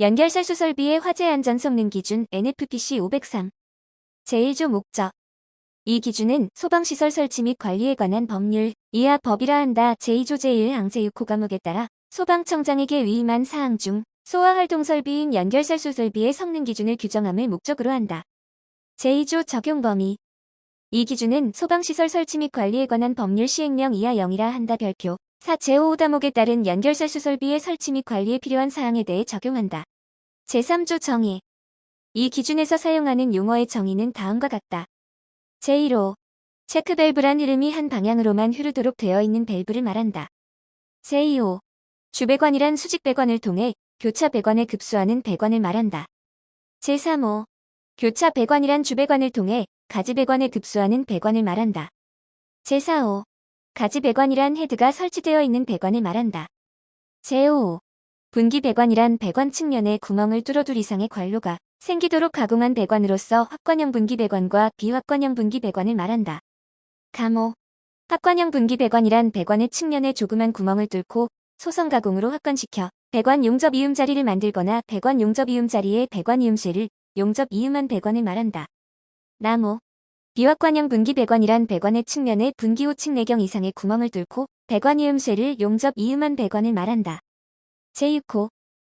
연결살수 설비의 화재 안전 성능 기준 NFPC 503 제1조 목적. 이 기준은 소방시설 설치 및 관리에 관한 법률, 이하 법이라 한다. 제2조 제1 항제 6호 과목에 따라 소방청장에게 위임한 사항 중 소화 활동 설비인 연결살수 설비의 성능 기준을 규정함을 목적으로 한다. 제2조 적용 범위. 이 기준은 소방시설 설치 및 관리에 관한 법률 시행령 이하 0이라 한다. 별표. 4 제5호다목에 따른 연결살수 설비의 설치 및 관리에 필요한 사항에 대해 적용한다. 제3조 정의 이 기준에서 사용하는 용어의 정의는 다음과 같다. 제1호 체크밸브란 이름이 한 방향으로만 흐르도록 되어 있는 밸브를 말한다. 제2호 주배관이란 수직 배관을 통해 교차 배관에 급수하는 배관을 말한다. 제3호 교차 배관이란 주배관을 통해 가지 배관에 급수하는 배관을 말한다. 제4호 가지 배관이란 헤드가 설치되어 있는 배관을 말한다. 제5호 분기 배관이란 배관 측면에 구멍을 뚫어둘 이상의 관로가 생기도록 가공한 배관으로서 확관형 분기 배관과 비확관형 분기 배관을 말한다. 감호 확관형 분기 배관이란 배관의 측면에 조그만 구멍을 뚫고 소성 가공으로 확관시켜 배관 용접 이음 자리를 만들거나 배관 용접 이음 자리에 배관 이음쇠를 용접 이음한 배관을 말한다. 나무 비확관형 분기 배관이란 배관의 측면에 분기 호측 내경 이상의 구멍을 뚫고 배관 이음쇠를 용접 이음한 배관을 말한다. 제6호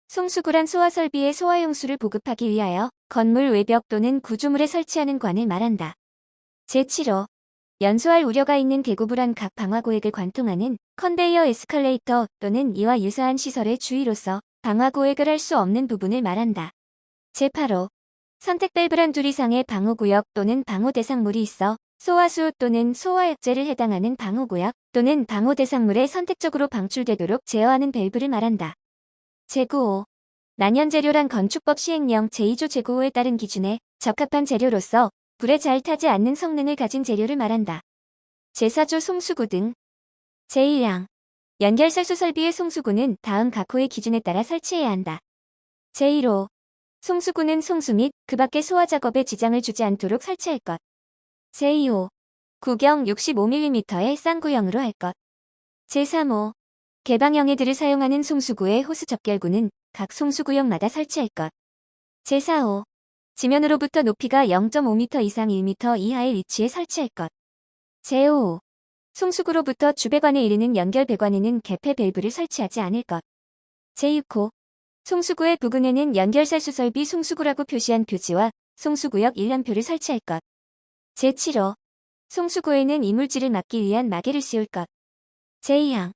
송수구란 소화 설비의 소화 용수를 보급하기 위하여 건물 외벽 또는 구조물에 설치하는 관을 말한다. 제7호 연소할 우려가 있는 개구불안 각 방화고액을 관통하는 컨베이어 에스컬레이터 또는 이와 유사한 시설의 주위로서 방화고액을 할 수 없는 부분을 말한다. 제8호 선택 밸브란 둘 이상의 방호구역 또는 방호 대상물이 있어 소화수 또는 소화약제를 해당하는 방호구역 또는 방호 대상물에 선택적으로 방출되도록 제어하는 밸브를 말한다. 제9호 난연재료란 건축법 시행령 제2조 제9호에 따른 기준에 적합한 재료로서 불에 잘 타지 않는 성능을 가진 재료를 말한다. 제4조 송수구 등 제1항 연결살수 설비의 송수구는 다음 각 호의 기준에 따라 설치해야 한다. 제1호 송수구는 송수 및 그 밖의 소화 작업에 지장을 주지 않도록 설치할 것. 제2호 구경 65mm의 쌍구형으로 할 것. 제3호 개방형 헤드를 사용하는 송수구의 호스 접결구는 각 송수구역마다 설치할 것. 제4호 지면으로부터 높이가 0.5m 이상 1m 이하의 위치에 설치할 것. 제5호 송수구로부터 주배관에 이르는 연결 배관에는 개폐 밸브를 설치하지 않을 것. 제6호 송수구의 부근에는 연결살 수 설비 송수구라고 표시한 표지와 송수구역 일련표를 설치할 것. 제7호 송수구에는 이물질을 막기 위한 마개를 씌울 것. 제2항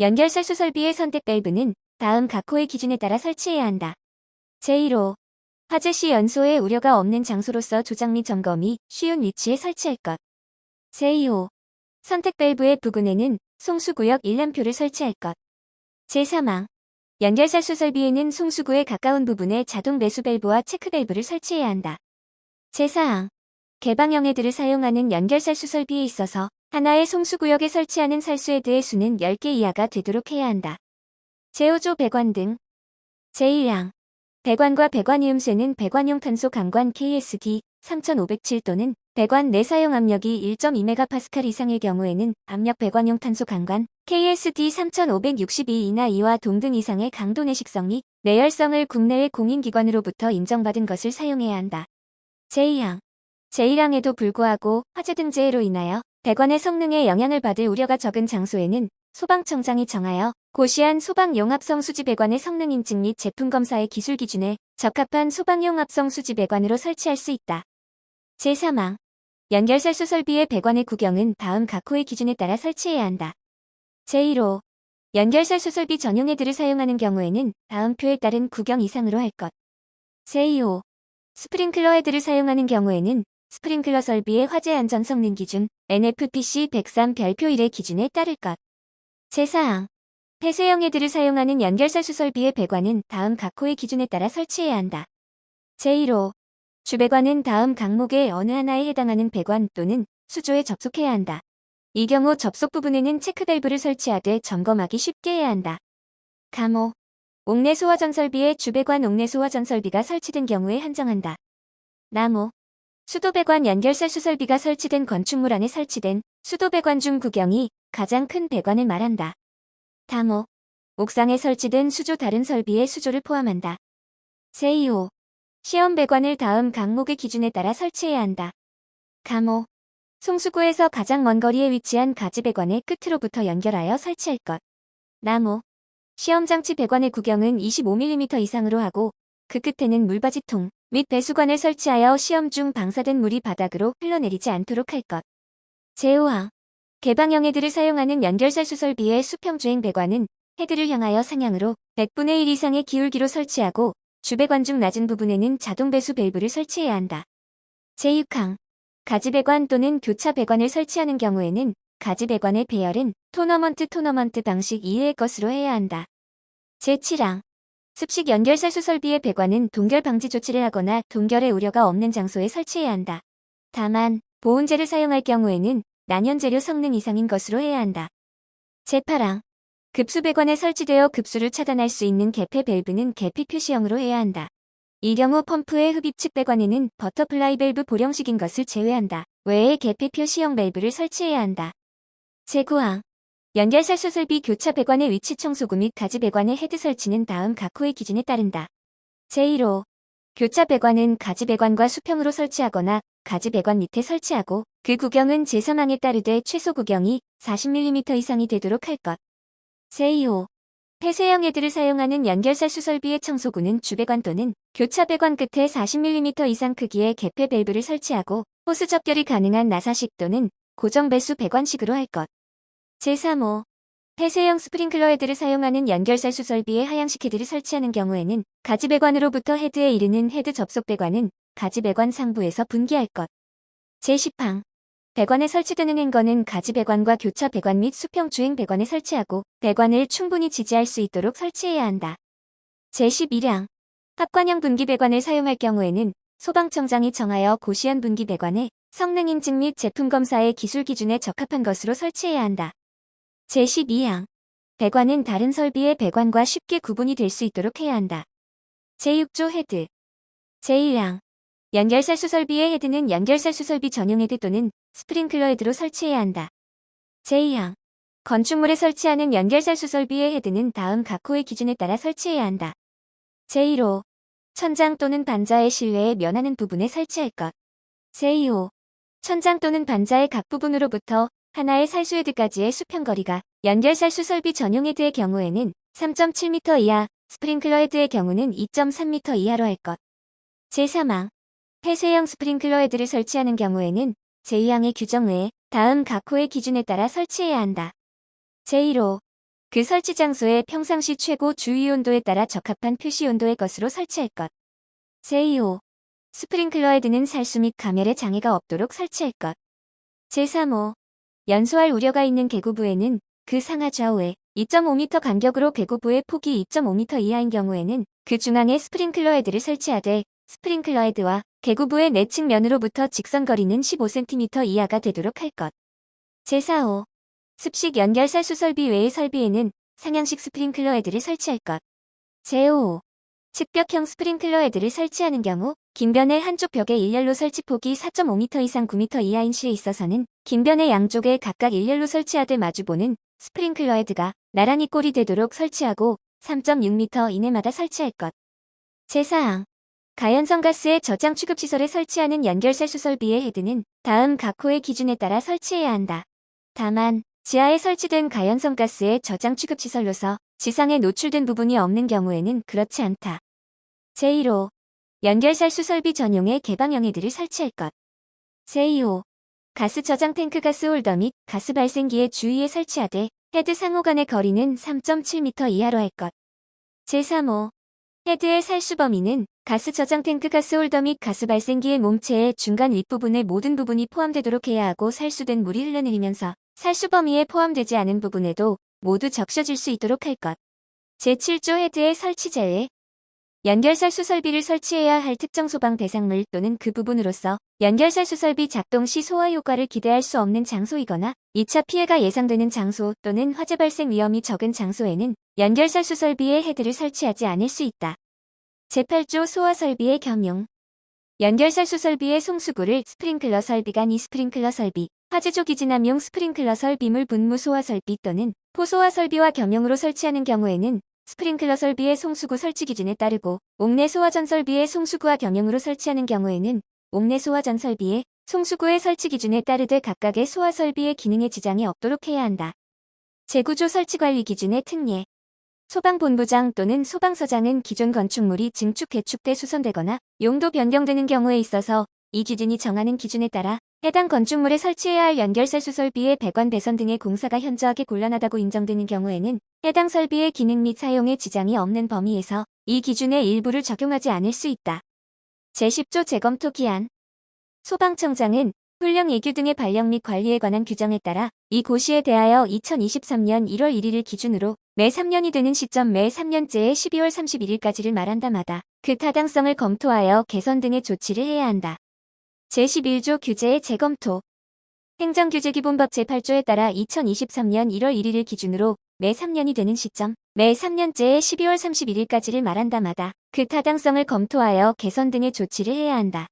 연결살수 설비의 선택 밸브는 다음 각 호의 기준에 따라 설치해야 한다. 제1호 화재 시 연소에 우려가 없는 장소로서 조작 및 점검이 쉬운 위치에 설치할 것. 제2호 선택 밸브의 부근에는 송수구역 일람표를 설치할 것. 제3항 연결살수 설비에는 송수구에 가까운 부분에 자동 매수 밸브와 체크 밸브를 설치해야 한다. 제4항 개방형 헤드를 사용하는 연결살수 설비에 있어서 하나의 송수구역에 설치하는 살수헤드의 수는 10개 이하가 되도록 해야 한다. 제5조 배관 등 제1항 배관과 배관이음쇠는 배관용 탄소 강관 KSD 3507 또는 배관 내 사용 압력이 1.2MPa 이상일 경우에는 압력 배관용 탄소 강관 KSD 3562 이나 이와 동등 이상의 강도 내식성 및 내열성을 국내외 공인기관으로부터 인정받은 것을 사용해야 한다. 제2항 제1항에도 불구하고 화재 등 재해로 인하여 배관의 성능에 영향을 받을 우려가 적은 장소에는 소방청장이 정하여 고시한 소방용 합성 수지 배관의 성능 인증 및 제품 검사의 기술 기준에 적합한 소방용 합성 수지 배관으로 설치할 수 있다. 제3항 연결살수 설비의 배관의 구경은 다음 각 호의 기준에 따라 설치해야 한다. 제1호 연결살수 설비 전용 헤드를 사용하는 경우에는 다음 표에 따른 구경 이상으로 할 것. 제2호 스프링클러 헤드를 사용하는 경우에는 스프링클러 설비의 화재 안전 성능 기준 NFPC 103 별표 1의 기준에 따를 것. 제4항 폐쇄형 헤드를 사용하는 연결살수 설비의 배관은 다음 각 호의 기준에 따라 설치해야 한다. 제1호 주배관은 다음 강목의 어느 하나에 해당하는 배관 또는 수조에 접속해야 한다. 이 경우 접속 부분에는 체크밸브를 설치하되 점검하기 쉽게 해야 한다. 감호 옥내 소화전 설비에 주배관 옥내 소화전 설비가 설치된 경우에 한정한다. 나무 수도배관 연결살수 설비가 설치된 건축물 안에 설치된 수도배관 중 구경이 가장 큰 배관을 말한다. 다모 옥상에 설치된 수조 다른 설비의 수조를 포함한다. 제2호. 시험 배관을 다음 강목의 기준에 따라 설치해야 한다. 감호. 송수구에서 가장 먼 거리에 위치한 가지 배관의 끝으로부터 연결하여 설치할 것. 나무. 시험 장치 배관의 구경은 25mm 이상으로 하고 그 끝에는 물바지통 및 배수관을 설치하여 시험 중 방사된 물이 바닥으로 흘러내리지 않도록 할 것. 제5항. 개방형 헤드를 사용하는 연결살 수설비의 수평주행 배관은 헤드를 향하여 상향으로 100분의 1 이상의 기울기로 설치하고 주배관 중 낮은 부분에는 자동 배수 밸브를 설치해야 한다. 제6항. 가지 배관 또는 교차 배관을 설치하는 경우에는 가지 배관의 배열은 토너먼트 토너먼트 방식 이외의 것으로 해야 한다. 제7항. 습식 연결살 수설비의 배관은 동결 방지 조치를 하거나 동결의 우려가 없는 장소에 설치해야 한다. 다만 보온재를 사용할 경우에는 난연재료 성능 이상인 것으로 해야 한다. 제8항. 급수 배관에 설치되어 급수를 차단할 수 있는 개폐 밸브는 개폐 표시형으로 해야 한다. 이 경우 펌프의 흡입 측 배관에는 버터플라이 밸브 보령식인 것을 제외한다. 외에 개폐 표시형 밸브를 설치해야 한다. 제9항. 연결살 수술비 교차 배관의 위치 청소구 및 가지 배관의 헤드 설치는 다음 각 호의 기준에 따른다. 제1호. 교차 배관은 가지 배관과 수평으로 설치하거나 가지 배관 밑에 설치하고 그 구경은 제3항에 따르되 최소 구경이 40mm 이상이 되도록 할 것. 제2호. 폐쇄형 헤드를 사용하는 연결살 수설비의 청소구는 주배관 또는 교차 배관 끝에 40mm 이상 크기의 개폐 밸브를 설치하고 호스 접결이 가능한 나사식 또는 고정 배수 배관식으로 할 것. 제3호. 폐쇄형 스프링클러 헤드를 사용하는 연결살 수설비에 하향식 헤드를 설치하는 경우에는 가지 배관으로부터 헤드에 이르는 헤드 접속 배관은 가지 배관 상부에서 분기할 것. 제10항. 배관에 설치되는 행거는 가지 배관과 교차 배관 및 수평 주행 배관에 설치하고 배관을 충분히 지지할 수 있도록 설치해야 한다. 제11항. 합관형 분기 배관을 사용할 경우에는 소방청장이 정하여 고시원 분기 배관에 성능 인증 및 제품 검사의 기술 기준에 적합한 것으로 설치해야 한다. 제12항. 배관은 다른 설비의 배관과 쉽게 구분이 될 수 있도록 해야 한다. 제6조 헤드. 제1항. 연결살 수 설비의 헤드는 연결살 수 설비 전용 헤드 또는 스프링클러 헤드로 설치해야 한다. 제2항. 건축물에 설치하는 연결살 수 설비의 헤드는 다음 각 호의 기준에 따라 설치해야 한다. 제1호. 천장 또는 반자의 실내에 면하는 부분에 설치할 것. 제2호. 천장 또는 반자의 각 부분으로부터 하나의 살수 헤드까지의 수평거리가 연결살 수설비 전용 헤드의 경우에는 3.7m 이하, 스프링클러 헤드의 경우는 2.3m 이하로 할 것. 제3항. 폐쇄형 스프링클러 헤드를 설치하는 경우에는 제2항의 규정 외에 다음 각 호의 기준에 따라 설치해야 한다. 제1호. 그 설치 장소의 평상시 최고 주위 온도에 따라 적합한 표시 온도의 것으로 설치할 것. 제2호. 스프링클러 헤드는 살수 및 감열에 장애가 없도록 설치할 것. 제3호. 연소할 우려가 있는 개구부에는 그 상하 좌우에 2.5m 간격으로 개구부의 폭이 2.5m 이하인 경우에는 그 중앙에 스프링클러 헤드를 설치하되 스프링클러 헤드와 개구부의 내측 면으로부터 직선 거리는 15cm 이하가 되도록 할 것. 제4호. 습식 연결 살 수 설비 외의 설비에는 상향식 스프링클러 헤드를 설치할 것. 제5호. 측벽형 스프링클러 헤드를 설치하는 경우 긴변의 한쪽 벽에 일렬로 설치폭이 4.5m 이상 9m 이하인 시에 있어서는 긴변의 양쪽에 각각 일렬로 설치하되 마주보는 스프링클러 헤드가 나란히 꼴이 되도록 설치하고 3.6m 이내마다 설치할 것. 제4항. 가연성 가스의 저장 취급 시설에 설치하는 연결살 수설비의 헤드는 다음 각 호의 기준에 따라 설치해야 한다. 다만 지하에 설치된 가연성 가스의 저장 취급 시설로서 지상에 노출된 부분이 없는 경우에는 그렇지 않다. 제1호. 연결살 수설비 전용의 헤드를 설치할 것. 제2호. 가스 저장 탱크 가스 홀더 및 가스 발생기의 주위에 설치하되 헤드 상호 간의 거리는 3.7m 이하로 할 것. 제3호. 헤드의 살수 범위는 가스 저장 탱크 가스 홀더 및 가스 발생기의 몸체의 중간 윗부분의 모든 부분이 포함되도록 해야 하고 살수된 물이 흘러내리면서 살수 범위에 포함되지 않은 부분에도 모두 적셔질 수 있도록 할 것. 제7조 헤드의 설치 제외 연결살 수설비를 설치해야 할 특정 소방 대상물 또는 그 부분으로서 연결살 수설비 작동 시 소화 효과를 기대할 수 없는 장소이거나 2차 피해가 예상되는 장소 또는 화재 발생 위험이 적은 장소에는 연결살 수설비의 헤드를 설치하지 않을 수 있다. 제8조 소화 설비의 겸용 연결살 수설비의 송수구를 스프링클러 아니 스프링클러 설비, 화재조 기진함용 스프링클러 설비물 분무 소화 설비 또는 포소화 설비와 겸용으로 설치하는 경우에는 스프링클러 설비의 송수구 설치 기준에 따르고 옥내 소화전 설비의 송수구와 경영으로 설치하는 경우에는 옥내 소화전 설비의 송수구의 설치 기준에 따르되 각각의 소화 설비의 기능에 지장이 없도록 해야 한다. 재구조 설치 관리 기준의 특례 소방본부장 또는 소방서장은 기존 건축물이 증축 개축돼 수선되거나 용도 변경되는 경우에 있어서 이 기준이 정하는 기준에 따라 해당 건축물에 설치해야 할 연결세 수 설비의 배관 배선 등의 공사가 현저하게 곤란하다고 인정되는 경우에는 해당 설비의 기능 및 사용에 지장이 없는 범위에서 이 기준의 일부를 적용하지 않을 수 있다. 제10조 재검토 기한 소방청장은 훈령 예규 등의 발령 및 관리에 관한 규정에 따라 이 고시에 대하여 2023년 1월 1일을 기준으로 매 3년이 되는 시점 매 3년째의 12월 31일까지를 말한다마다 그 타당성을 검토하여 개선 등의 조치를 해야 한다. 제11조 규제의 재검토 행정규제기본법 제8조에 따라 2023년 1월 1일을 기준으로 매 3년이 되는 시점 매 3년째의 12월 31일까지를 말한다마다 그 타당성을 검토하여 개선 등의 조치를 해야 한다.